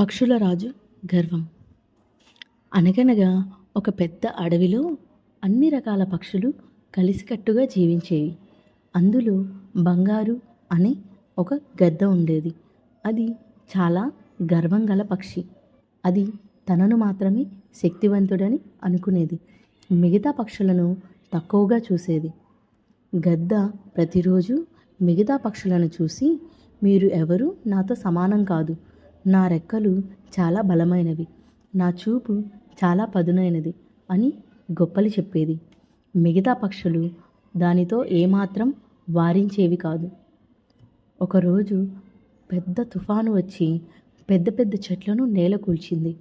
పక్షుల రాజు గర్వం. అనగనగా ఒక పెద్ద అడవిలో అన్ని రకాల పక్షులు కలిసికట్టుగా జీవించేవి. అందులో బంగారు అనే ఒక గద్ద ఉండేది. అది చాలా గర్వం గల పక్షి. అది తనను మాత్రమే శక్తివంతుడని అనుకునేది. మిగతా పక్షులను తక్కువగా చూసేది. గద్ద ప్రతిరోజు మిగతా పక్షులను చూసి మీరు ఎవరు నాతో సమానం కాదు. నా రెక్కలు చాలా బలమైనవి నా చూపు చాలా పదునైనది అని గొప్పలు చెప్పేది. మిగతా పక్షులు దానితో ఏమాత్రం వారించేవి కాదు. ఒకరోజు పెద్ద తుఫాను వచ్చి పెద్ద పెద్ద చెట్లను నేల కూల్చింది.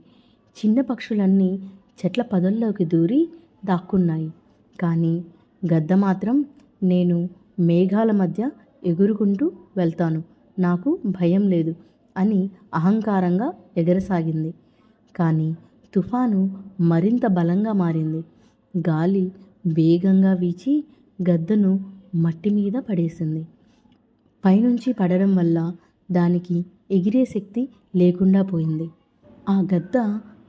చిన్న పక్షులన్నీ చెట్ల పదల్లోకి దూరి దాక్కున్నాయి. కానీ గద్ద మాత్రం నేను మేఘాల మధ్య ఎగురుకుంటూ వెళ్తాను. నాకు భయం లేదు. అని అహంకారంగా ఎగరసాగింది. కానీ తుఫాను మరింత బలంగా మారింది. గాలి వేగంగా వీచి గద్దను మట్టి మీద పడేసింది. పైనుంచి పడడం వల్ల దానికి ఎగిరే శక్తి లేకుండా పోయింది. ఆ గద్ద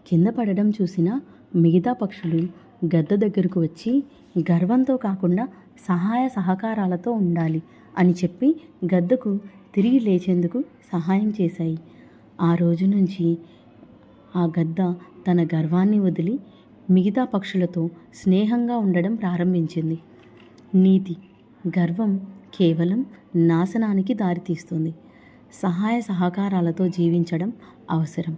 కింద పడడం చూసిన మిగతా పక్షులు గద్ద దగ్గరకు వచ్చి గర్వంతో కాకుండా సహాయ సహకారాలతో ఉండాలి అని చెప్పి గద్దకు తిరిగి లేచేందుకు సహాయం చేశాయి. ఆ రోజు నుంచి ఆ గద్ద తన గర్వాన్ని వదిలి మిగతా పక్షులతో స్నేహంగా ఉండడం ప్రారంభించింది. నీతి గర్వం కేవలం నాశనానికి దారితీస్తుంది. సహాయ సహకారాలతో జీవించడం అవసరం.